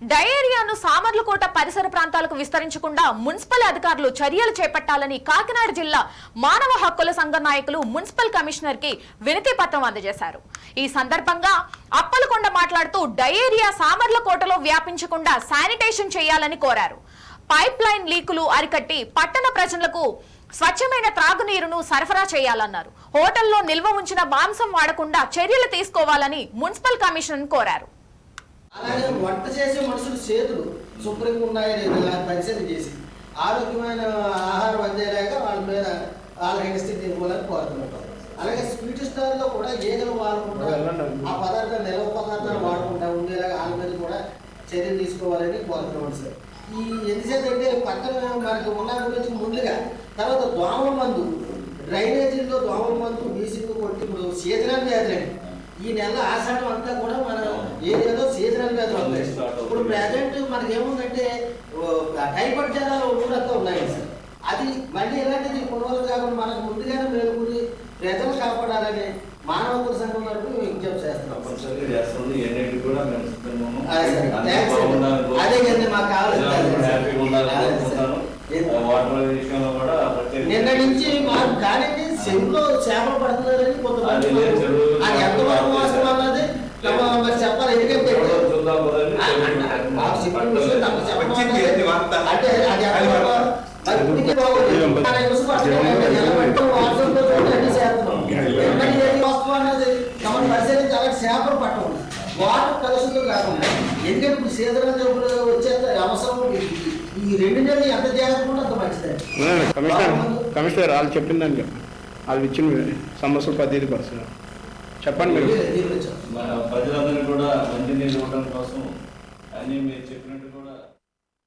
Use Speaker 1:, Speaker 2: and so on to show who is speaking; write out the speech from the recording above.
Speaker 1: డయేరియాను సామర్లకోట పరిసర ప్రాంతాలకు విస్తరించకుండా మున్సిపల్ అధికారులు చర్యలు చేపట్టాలని కాకినాడ జిల్లా మానవ హక్కుల సంఘ నాయకులు మున్సిపల్ కమిషనర్కి వినతి పత్రం అందజేశారు. ఈ సందర్భంగా అప్పలకొండ మాట్లాడుతూ డయేరియా సామర్లకోటలో వ్యాపించకుండా శానిటేషన్ చేయాలని కోరారు. పైప్ లైన్ లీకులు అరికట్టి పట్టణ ప్రజలకు స్వచ్ఛమైన త్రాగునీరును సరఫరా చేయాలన్నారు. హోటల్లో నిల్వ ఉంచిన మాంసం వాడకుండా చర్యలు తీసుకోవాలని మున్సిపల్ కమిషనర్ కోరారు.
Speaker 2: అలాగే వంట చేసే మనుషుల చేతులు శుభ్రంగా ఉన్నాయో లేదా పరిశీలన చేసి ఆరోగ్యమైన ఆహారం అందేలాగా వాళ్ళ మీద వాళ్ళకి ఎగస్టిక్ ఇవ్వాలని కోరుతుంటాం అలాగే స్వీట్ స్టాల్లో కూడా ఏదైనా వాడకుండా ఆ పదార్థాలు నిల్వ పదార్థాలు వాడకుండా ఉండేలాగా వాళ్ళ మీద కూడా చర్యలు తీసుకోవాలని కోరుతున్నాం సార్. ఈ ఎందుచేత అంటే పక్కన మనకి ఉన్న గురించి ముందుగా తర్వాత దోమల మందు డ్రైనేజీల్లో దోమల మందు వీసింగ్ కొట్టి ఇప్పుడు వ్యాధులండి ఈ నెల ఆషాఢం అంతా కూడా వ్యాధులు వస్తాయి ఇప్పుడు ప్రజెంట్ మనకి ఏముందంటే టైఫాయిడ్ జ్వరాలు ఊరంతా ఉన్నాయి సార్. అది మళ్ళీ ఇలాంటిది కొనుగోలు కాకుండా మనకు ముందుగానే మేలుకుని ప్రజలు కాపాడాలని మానవ హక్కుల సంఘం వరకు విజ్ఞప్తి చేస్తున్నాం. అదే మాకు నిన్న నుంచి మాకు కానీ చెరువులో చేపలు పడుతున్నారని కొంతమంది అంటే పరిశీలించి అలాంటి చేపలు పట్టం వాటర్ కలుషితం కాకుండా ఎందుకంటే ఇప్పుడు జబ్బులు వచ్చే అవసరం ఈ- ఈ రెండు నెలలు ఎంత జాగ్రత్త అంత మంచిదండి
Speaker 3: కమిషనర్ కమిషనర్ వాళ్ళు చెప్పిందండి వాళ్ళు ఇచ్చిన సమస్యలు పద్ధతి పర్సన్ చెప్పండి మీరు
Speaker 4: ప్రజలందరినీ కూడా మంచి నీరు ఇవ్వడం కోసం అన్ని మీరు చెప్పినట్టు కూడా